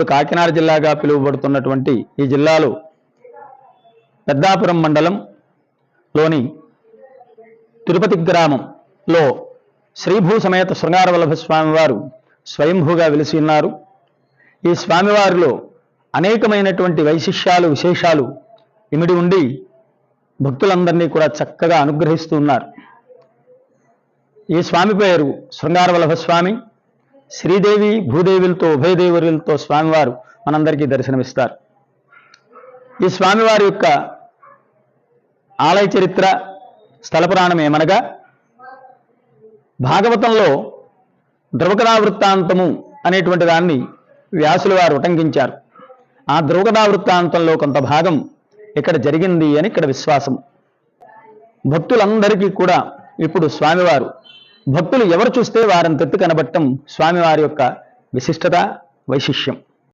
ఇప్పుడు కాకినాడ జిల్లాగా పిలువబడుతున్నటువంటి ఈ జిల్లాలో పెద్దాపురం మండలంలోని తిరుపతి గ్రామంలో శ్రీభూ సమేత శృంగారవల్లభ స్వామివారు స్వయంభూగా వెలిసి ఉన్నారు. ఈ స్వామివారిలో అనేకమైనటువంటి వైశిష్యాలు విశేషాలు ఇమిడి ఉండి భక్తులందరినీ కూడా చక్కగా అనుగ్రహిస్తూ ఉన్నారు. ఈ స్వామి పేరు శృంగారవల్లభ స్వామి. శ్రీదేవి భూదేవులతో ఉభయదేవులతో స్వామివారు మనందరికీ దర్శనమిస్తారు. ఈ స్వామివారి యొక్క ఆలయ చరిత్ర స్థల పురాణం ఏమనగా భాగవతంలో ద్రవకథా వృత్తాంతము అనేటువంటి దాన్ని వ్యాసులు వారు ఉటంకించారు. ఆ ద్రవకథా వృత్తాంతంలో కొంత భాగం ఇక్కడ జరిగింది అని ఇక్కడ విశ్వాసం భక్తులందరికీ కూడా ఇప్పుడు స్వామివారు భక్తులు ఎవరు చూస్తే వారిని తెత్తు కనబట్టం స్వామివారి యొక్క విశిష్టత వైశిష్యం.